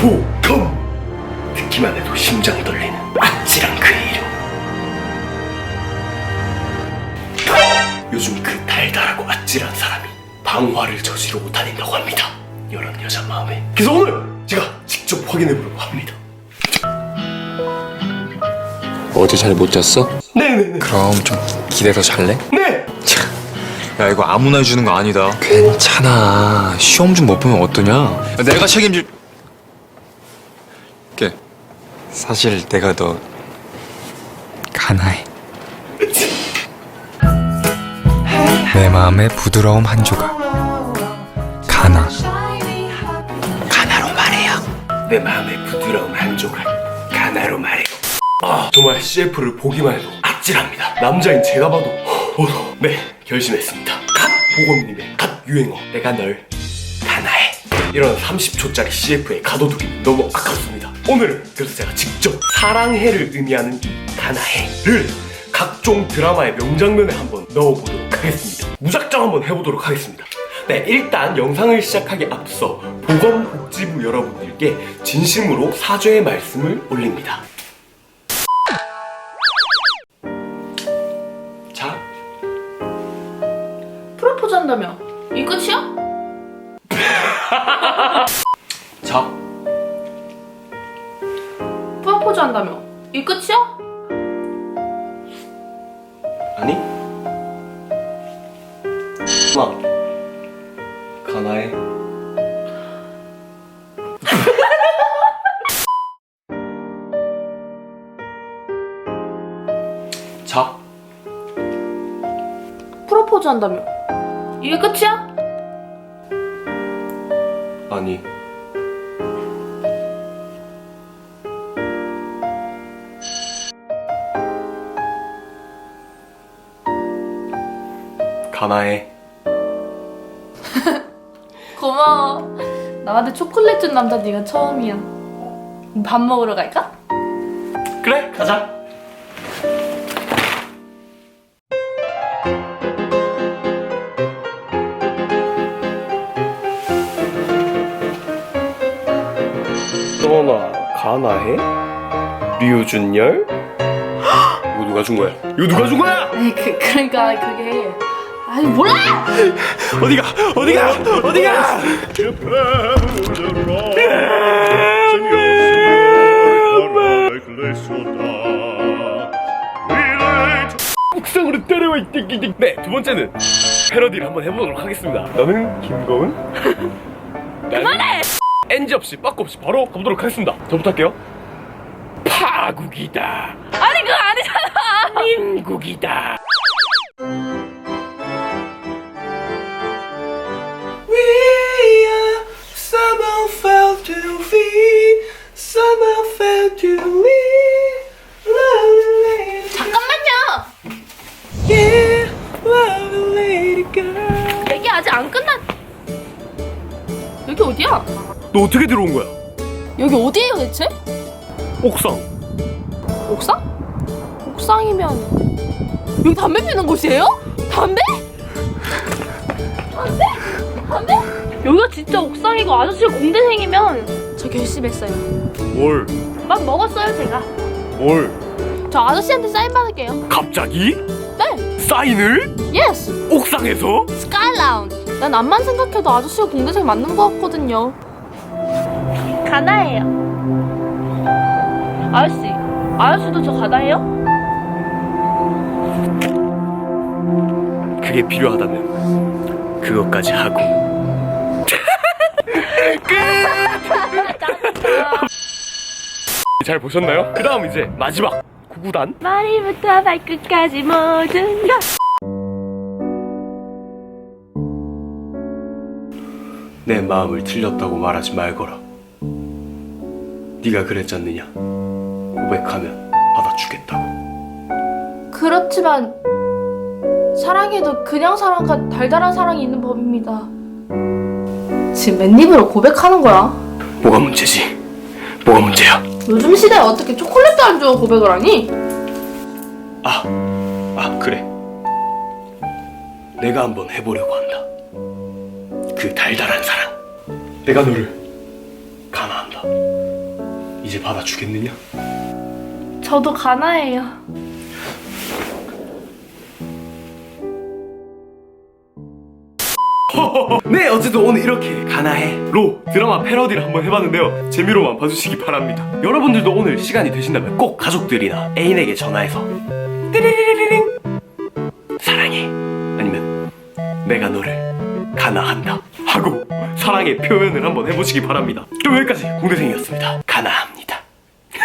보검 듣기만 해도 심장이 떨리는 아찔한 그의 이름. 요즘 그 달달하고 아찔한 사람이 방화를 저지르고 다닌다고 합니다. 이런 여자 마음에. 그래서 오늘 제가 직접 확인해보려고 합니다. 어제 잘 못 잤어? 네네네. 그럼 좀 기대서 잘래? 네. 야 이거 아무나 해주는 거 아니다. 괜찮아. 시험 좀 못 보면 어떠냐? 야, 내가 책임질 게. 사실 내가 너 가나해. 내 마음의 부드러움 한 조각. 가나. 가나로 말해요. 내 마음의 부드러운 한 조각. 가나로 말해요. 아 정말 CF를 보기만 해도 아찔합니다. 남자인 제가 봐도 어서 네 결심했습니다. 갓 보검님의 갓 유행어. 내가 널 이런 30초짜리 CF에 가둬두기 너무 아깝습니다 오늘은 그래서 제가 직접 사랑해를 의미하는 이 가나해를 각종 드라마의 명장면에 한번 넣어보도록 하겠습니다 무작정 한번 해보도록 하겠습니다 네, 일단 영상을 시작하기 앞서 보건복지부 여러분들께 진심으로 사죄의 말씀을 올립니다. 자, 프로포즈 한다며? 이 끝이야? 자, 프로포즈 한다며? 이 끝이야? 아니? 마, 가나해. 자, 프로포즈 한다며? 이게 끝이야? 아니. 가나해. 고마워. 나한테 초콜릿 준 남자 네가 처음이야. 밥 먹으러 갈까? 그래, 가자. 너나 가나해? 류준열? 이거 누가 준 거야? 이거 누가 준 거야? 아니 그 그러니까 그게 아니 몰라. 어디가? 어디가? 어디가? 옥상으로 따라와 있기 네, 두 번째는 패러디를 한번 해보도록 하겠습니다. 나는 김거은. 그만해! NG 없이 빠꾸 없이 바로 가보도록 하겠습니다. 저부터 할게요. 파국이다. 아니 그거 아니잖아. 인국이다. 잠깐만요. 얘기 아직 안 끝난. 여기 어디야? 너 어떻게 들어온 거야? 여기 어디예요 대체? 옥상. 옥상? 옥상이면 여기 담배 피는 곳이에요? 담배? 담배? 담배? 여기가 진짜 옥상이고 아저씨가 공대생이면 저 결심했어요. 뭘? 막 먹었어요 제가. 뭘? 저 아저씨한테 사인 받을게요. 갑자기? 네. 사인을? 예스. 옥상에서? 스카이 라운지. 난 앞만 생각해도 아저씨가 공대생 맞는 것 같거든요. 가나예요. 아저씨, 아저씨도 저 가나예요? 그게 필요하다면 그것까지 하고. 잘 보셨나요? 그 다음 이제 마지막 구구단 머리부터 발끝까지 모든 것. 내 마음을 틀렸다고 말하지 말거라. 네가 그랬잖느냐? 고백하면 받아주겠다고. 그렇지만 사랑에도 그냥 사랑과 달달한 사랑이 있는 법입니다. 지금 맨입으로 고백하는 거야. 뭐가 문제지? 뭐가 문제야? 요즘 시대에 어떻게 초콜릿도 안 주고 고백을 하니? 아, 아 그래. 내가 한번 해보려고 한다. 그 달달한 사랑. 내가 너를. 이제 받아주겠느냐? 저도 가나해요. 네 어쨌든 오늘 이렇게 가나해로 드라마 패러디를 한번 해봤는데요. 재미로만 봐주시기 바랍니다. 여러분들도 오늘 시간이 되신다면 꼭 가족들이나 애인에게 전화해서 띠리리리링! 사랑해! 아니면 내가 너를 가나한다! 하고 사랑의 표현을 한번 해보시기 바랍니다. 그럼 여기까지 공대생이었습니다. 가나